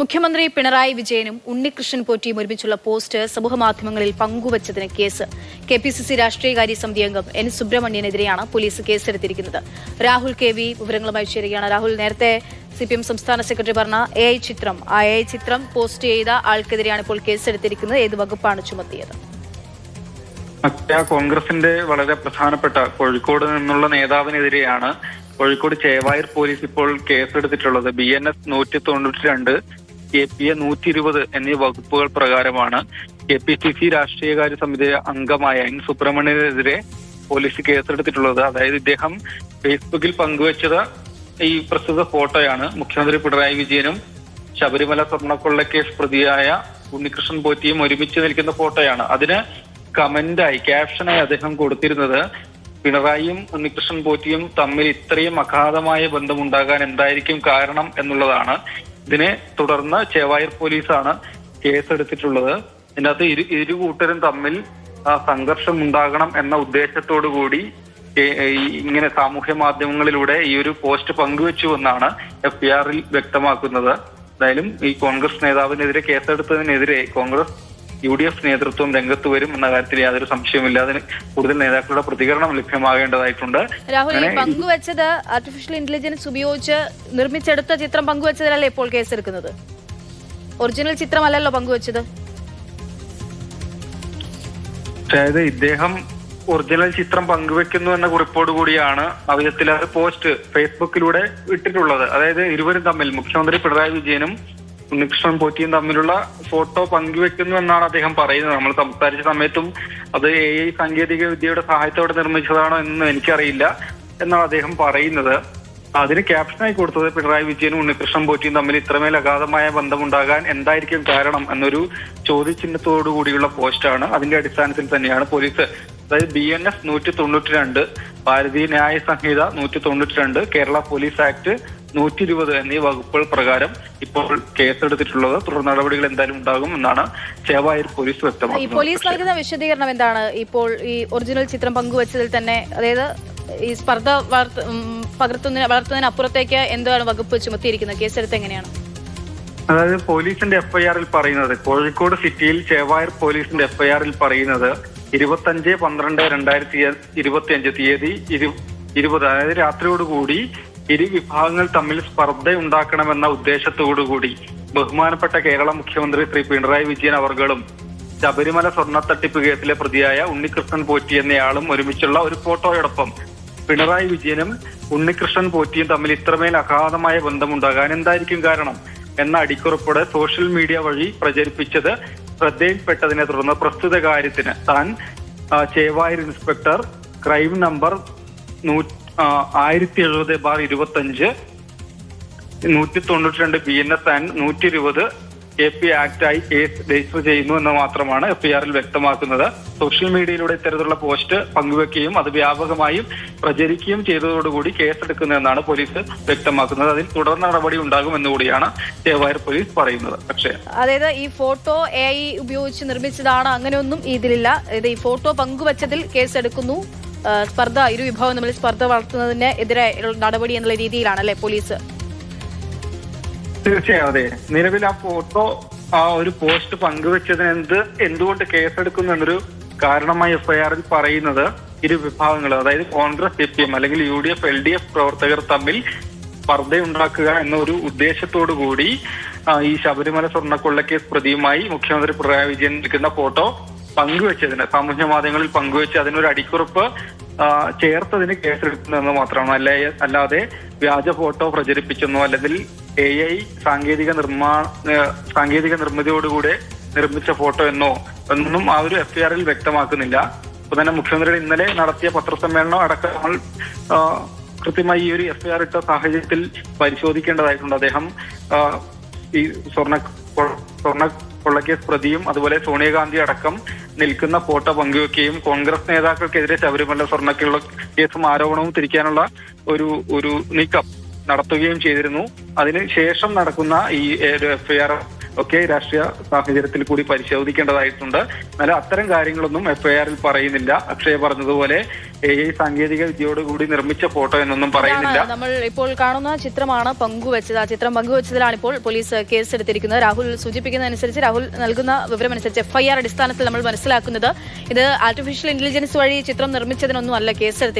മുഖ്യമന്ത്രി പിണറായി വിജയനും ഉണ്ണികൃഷ്ണൻ പോറ്റിയും ഒരുമിച്ചുള്ള പോസ്റ്റ് സമൂഹമാധ്യമങ്ങളിൽ പങ്കുവച്ചതിന് case. K P C C രാഷ്ട്രീയകാര്യ സമിതി അംഗം എൻ സുബ്രഹ്മണ്യനെതിരെയാണ് പോലീസ് കേസെടുത്തിരിക്കുന്നത്. രാഹുൽ കെ വി വിവരങ്ങളുമായി ചേരുകയാണ്. രാഹുൽ നേരത്തെ സി പി എം സംസ്ഥാന സെക്രട്ടറി പറഞ്ഞ എ ഐ ചിത്രം. ആ എ ഐ ചിത്രം പോസ്റ്റ് ചെയ്ത ആൾക്കെതിരെയാണ് ഇപ്പോൾ കേസെടുത്തിരിക്കുന്നത്. ഏത് വകുപ്പാണ് ചുമത്തിയത്? കോൺഗ്രസിന്റെ വളരെ പ്രധാനപ്പെട്ട കോഴിക്കോട് നിന്നുള്ള നേതാവിനെതിരെയാണ് കോഴിക്കോട് ചേവായൂർ പോലീസ് ഇപ്പോൾ കേസെടുത്തിട്ടുള്ളത്. ബി എൻ എസ് നൂറ്റി തൊണ്ണൂറ്റി രണ്ട് കെ പി എ നൂറ്റി ഇരുപത് എന്നീ വകുപ്പുകൾ പ്രകാരമാണ് കെ പി സി സി രാഷ്ട്രീയകാര്യ സമിതി അംഗമായ എൻ സുബ്രഹ്മണ്യനെതിരെ പോലീസ് കേസെടുത്തിട്ടുള്ളത്. അതായത് ഇദ്ദേഹം ഫേസ്ബുക്കിൽ പങ്കുവച്ചത് ഈ പ്രസ്തുത ഫോട്ടോയാണ്. മുഖ്യമന്ത്രി പിണറായി വിജയനും ശബരിമല സ്വർണക്കൊള്ളക്കേസ് പ്രതിയായ ഉണ്ണികൃഷ്ണൻ പോറ്റിയും ഒരുമിച്ച് നിൽക്കുന്ന ഫോട്ടോയാണ്. അതിന് കമന്റായി ക്യാപ്ഷനായി അദ്ദേഹം കൊടുത്തിരുന്നത് പിണറായിയും ഉണ്ണികൃഷ്ണൻ പോറ്റിയും തമ്മിൽ ഇത്രയും അഗാധമായ ബന്ധമുണ്ടാകാൻ എന്തായിരിക്കും കാരണം എന്നുള്ളതാണ് ഇതിനെ തുടർന്ന് ചേവായൂർ പോലീസാണ് കേസെടുത്തിട്ടുള്ളത്. ഇതിനകത്ത് ഇരു ഇരു കൂട്ടരും തമ്മിൽ സംഘർഷം ഉണ്ടാകണം എന്ന ഉദ്ദേശത്തോടു കൂടി ഇങ്ങനെ സാമൂഹ്യ മാധ്യമങ്ങളിലൂടെ ഈ ഒരു പോസ്റ്റ് പങ്കുവച്ചു എന്നാണ് എഫ് വ്യക്തമാക്കുന്നത്. എന്തായാലും ഈ കോൺഗ്രസ് നേതാവിനെതിരെ കേസെടുത്തതിനെതിരെ കോൺഗ്രസ് യു ഡി എഫ് നേതൃത്വം രംഗത്ത് വരും എന്ന കാര്യത്തിൽ യാതൊരു സംശയമില്ല അതിന് കൂടുതൽ നേതാക്കളുടെ പ്രതികരണം ലഭ്യമാകേണ്ടതായിട്ടുണ്ട്. രാഹുൽ പങ്കുവച്ചത് ആർട്ടിഫിഷ്യൽ ഇന്റലിജൻസ് ഉപയോഗിച്ച് നിർമ്മിച്ചെടുത്ത ചിത്രം പങ്കുവച്ചതിലല്ലേ ഇപ്പോൾ കേസെടുക്കുന്നത്? ഒറിജിനൽ ചിത്രമല്ലല്ലോ പങ്കുവച്ചത്. അതായത് ഇദ്ദേഹം ഒറിജിനൽ ചിത്രം പങ്കുവെക്കുന്നു എന്ന കുറിപ്പോട് കൂടിയാണ് അവിധത്തിൽ വിധത്തിൽ അത് പോസ്റ്റ് ഫേസ്ബുക്കിലൂടെ ഇട്ടിട്ടുള്ളത്. അതായത് ഇരുവരും തമ്മിൽ മുഖ്യമന്ത്രി പിണറായി വിജയനും ഉണ്ണികൃഷ്ണൻ പോറ്റിയും തമ്മിലുള്ള ഫോട്ടോ പങ്കുവെക്കുന്നു എന്നാണ് അദ്ദേഹം പറയുന്നത്. നമ്മൾ സംസാരിച്ച സമയത്തും അത് എ ഐ സാങ്കേതിക വിദ്യയുടെ സഹായത്തോടെ നിർമ്മിച്ചതാണോ എന്ന് എനിക്കറിയില്ല എന്നാണ് അദ്ദേഹം പറയുന്നത്. അതിന് ക്യാപ്ഷനായി കൊടുത്തത് പിണറായി വിജയനും ഉണ്ണികൃഷ്ണൻ പോറ്റിയും തമ്മിൽ ഇത്രമേൽ അഗാധമായ ബന്ധമുണ്ടാകാൻ എന്തായിരിക്കും കാരണം എന്നൊരു ചോദ്യചിഹ്നത്തോടു കൂടിയുള്ള പോസ്റ്റാണ് അതിന്റെ അടിസ്ഥാനത്തിൽ തന്നെയാണ് പോലീസ് അതായത് ബി എൻ എസ് നൂറ്റി തൊണ്ണൂറ്റി രണ്ട് ഭാരതീയ ന്യായ സംഹിത നൂറ്റി തൊണ്ണൂറ്റി രണ്ട് കേരള പോലീസ് ആക്ട് നൂറ്റി ഇരുപത് എന്നീ വകുപ്പുകൾ പ്രകാരം ഇപ്പോൾ കേസെടുത്തിട്ടുള്ളത്. തുടർ നടപടികൾ എന്തായാലും ഉണ്ടാകും എന്നാണ് ചേവായൂർ പോലീസ് ഈ വ്യക്തമാക്കുന്നത് പോലീസ് നൽകുന്ന വിശദീകരണം എന്താണ്? ഇപ്പോൾ ഈ ഒറിജിനൽ ചിത്രം പങ്കുവച്ചതിൽ തന്നെ അതായത് ഈ സ്പർദ്ധ വളർത്ത പകർത്തുന്നതിന് വളർത്തുന്നതിന് അപ്പുറത്തേക്ക് എന്താണ് വകുപ്പ് ചുമത്തിയിരിക്കുന്നത്? കേസെടുത്ത് എങ്ങനെയാണ്? അതായത് പോലീസിന്റെ എഫ്ഐആറിൽ പറയുന്നത് കോഴിക്കോട് സിറ്റിയിൽ ചേവായൂർ പോലീസിന്റെ എഫ്ഐആറിൽ പറയുന്നത് ഇരുപത്തഞ്ച് പന്ത്രണ്ട് രണ്ടായിരത്തി ഇരുപത്തി അഞ്ച് തീയതി ഇരു- ഇരുപത് അതായത് രാത്രിയോടുകൂടി ഇരു വിഭാഗങ്ങൾ തമ്മിൽ സ്പർദ്ധ ഉണ്ടാക്കണമെന്ന ഉദ്ദേശത്തോടുകൂടി ബഹുമാനപ്പെട്ട കേരള മുഖ്യമന്ത്രി ശ്രീ പിണറായി വിജയൻ അവർകളും ശബരിമല സ്വർണത്തട്ടിപ്പ് കേസിലെ പ്രതിയായ ഉണ്ണികൃഷ്ണൻ പോറ്റി എന്നയാളും ഒരുമിച്ചുള്ള ഒരു ഫോട്ടോയോടൊപ്പം പിണറായി വിജയനും ഉണ്ണികൃഷ്ണൻ പോറ്റിയും തമ്മിൽ ഇത്രമേൽ അഗാധമായ ബന്ധമുണ്ടാകാൻ എന്തായിരിക്കും കാരണം എന്ന അടിക്കുറിപ്പോടെ സോഷ്യൽ മീഡിയ വഴി പ്രചരിപ്പിച്ചത് ശ്രദ്ധയിൽപ്പെട്ടതിനെ തുടർന്ന് പ്രസ്തുത കാര്യത്തിന് താൻ ചേവായൂർ ഇൻസ്പെക്ടർ ക്രൈം നമ്പർ ആയിരത്തി എഴുപത് ബാർ ഇരുപത്തി അഞ്ച് നൂറ്റി തൊണ്ണൂറ്റി രണ്ട് ബി എൻ എസ് ആൻഡ് നൂറ്റി ഇരുപത് എ പി ആക്ടായി കേസ് രജിസ്റ്റർ ചെയ്യുന്നു എന്ന് മാത്രമാണ് എഫ് ഐ ആറിൽ വ്യക്തമാക്കുന്നത്. സോഷ്യൽ മീഡിയയിലൂടെ ഇത്തരത്തിലുള്ള പോസ്റ്റ് പങ്കുവെക്കുകയും അത് വ്യാപകമായും പ്രചരിക്കുകയും ചെയ്തതോടുകൂടി കേസെടുക്കുന്നതെന്നാണ് പോലീസ് വ്യക്തമാക്കുന്നത്. അതിൽ തുടർ നടപടി ഉണ്ടാകുമെന്ന് കൂടിയാണ് ചേവായൂർ പോലീസ് പറയുന്നത്. പക്ഷേ അതായത് ഈ ഫോട്ടോ എ ഉപയോഗിച്ച് നിർമ്മിച്ചതാണ് അങ്ങനെയൊന്നും ഇതിലില്ല. ഇത് ഈ ഫോട്ടോ പങ്കുവച്ചതിൽ കേസെടുക്കുന്നു. സ്പർദ്ധ ഇരു വിഭാഗം തമ്മിൽ സ്പർദ്ധ വളർത്തുന്നതിന് എതിരെ നടപടി എന്നുള്ള രീതിയിലാണ് അല്ലെ പോലീസ്? തീർച്ചയായും അതെ. നിലവിൽ ആ ഫോട്ടോ ആ ഒരു പോസ്റ്റ് പങ്കുവെച്ചതിന് എന്ത് എന്തുകൊണ്ട് കേസെടുക്കുന്നു എന്നൊരു കാരണമായി എഫ്ഐആറിൽ പറയുന്നത് ഇരു വിഭാഗങ്ങൾ അതായത് കോൺഗ്രസ് സി പി എം അല്ലെങ്കിൽ U D F L D F പ്രവർത്തകർ തമ്മിൽ സ്പർദ്ധയുണ്ടാക്കുക എന്ന ഒരു ഉദ്ദേശത്തോടു കൂടി ഈ ശബരിമല സ്വർണക്കൊള്ളക്കേസ് പ്രതിയുമായി മുഖ്യമന്ത്രി പിണറായി വിജയൻ എടുക്കുന്ന ഫോട്ടോ പങ്കുവെച്ചതിന് സാമൂഹ്യ മാധ്യമങ്ങളിൽ പങ്കുവെച്ച് അതിനൊരു അടിക്കുറിപ്പ് ചേർത്തതിന് കേസെടുക്കുന്നതെന്ന് മാത്രമാണ്. അല്ലെ അല്ലാതെ വ്യാജ ഫോട്ടോ പ്രചരിപ്പിച്ചെന്നോ അല്ലെങ്കിൽ എ ഐ സാങ്കേതിക നിർമ്മാ ഏഹ് സാങ്കേതിക നിർമ്മിതിയോടുകൂടെ നിർമ്മിച്ച ഫോട്ടോ എന്നോ ഒന്നും ആ ഒരു എഫ് ആറിൽ വ്യക്തമാക്കുന്നില്ല. അപ്പൊ തന്നെ മുഖ്യമന്ത്രിയുടെ ഇന്നലെ നടത്തിയ പത്രസമ്മേളനം അടക്കം കൃത്യമായി ഈ ഒരു എഫ് ഐ ആർ ഇട്ട സാഹചര്യത്തിൽ പരിശോധിക്കേണ്ടതായിട്ടുണ്ട്. അദ്ദേഹം ഈ സ്വർണ സ്വർണ കൊള്ളക്കേസ് പ്രതിയും അതുപോലെ സോണിയാഗാന്ധി അടക്കം നിൽക്കുന്ന ഫോട്ടോ പങ്കുവെക്കുകയും കോൺഗ്രസ് നേതാക്കൾക്കെതിരെ ശബരിമല സ്വർണക്കുള്ള കേസും ആരോപണവും തിരിക്കാനുള്ള ഒരു ഒരു നീക്കം നടത്തുകയും ചെയ്തിരുന്നു. അതിന് ശേഷം നടക്കുന്ന ഈ എഫ്ഐആർ ഒക്കെ രാഷ്ട്രീയ സാഹചര്യത്തിൽ കൂടി പരിശോധിക്കേണ്ടതായിട്ടുണ്ട്. എന്നാൽ അത്തരം കാര്യങ്ങളൊന്നും എഫ്ഐആറിൽ പറയുന്നില്ല. അക്ഷയ പറഞ്ഞതുപോലെ എ ഐ സാങ്കേതിക വിദ്യയോടുകൂടി നിർമ്മിച്ച ഫോട്ടോ എന്നൊന്നും പറയുന്നില്ല. നമ്മൾ ഇപ്പോൾ കാണുന്ന ചിത്രമാണ് പങ്കുവച്ചത്. ആ ചിത്രം പങ്കുവച്ചതിലാണ് ഇപ്പോൾ പോലീസ് കേസ് എടുത്തിരിക്കുന്നത് രാഹുൽ സൂചിപ്പിക്കുന്നതനുസരിച്ച് രാഹുൽ നൽകുന്ന വിവരമനുസരിച്ച് എഫ്ഐആർ അടിസ്ഥാനത്തിൽ നമ്മൾ മനസ്സിലാക്കുന്നത് ഇത് ആർട്ടിഫിഷ്യൽ ഇന്റലിജൻസ് വഴി ചിത്രം നിർമ്മിച്ചതിനൊന്നും അല്ല കേസ്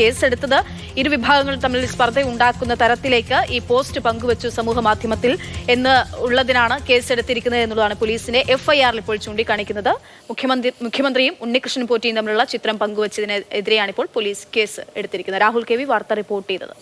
കേസെടുത്തത് ഇരു വിഭാഗങ്ങൾ തമ്മിൽ സ്പർദ്ധ ഉണ്ടാക്കുന്ന തരത്തിലേക്ക് ഈ പോസ്റ്റ് പങ്കുവച്ചു സമൂഹ മാധ്യമത്തിൽ എന്ന് ഉള്ളതിനാണ് കേസ് എടുത്തിരിക്കുന്നത് എന്നുള്ളതാണ് പോലീസിന്റെ എഫ്ഐആറിൽ ഇപ്പോൾ ചൂണ്ടിക്കാണിക്കുന്നത്. മുഖ്യമന്ത്രി മുഖ്യമന്ത്രിയും ഉണ്ണികൃഷ്ണൻ പോറ്റിയും തമ്മിലുള്ള ചിത്രം പങ്കുവച്ചതിനെതിരെയാണ് ഇപ്പോൾ പോലീസ് കേസ് എടുത്തിരിക്കുന്നത്. രാഹുൽ കെ വി വാർത്ത റിപ്പോർട്ട് ചെയ്തത്.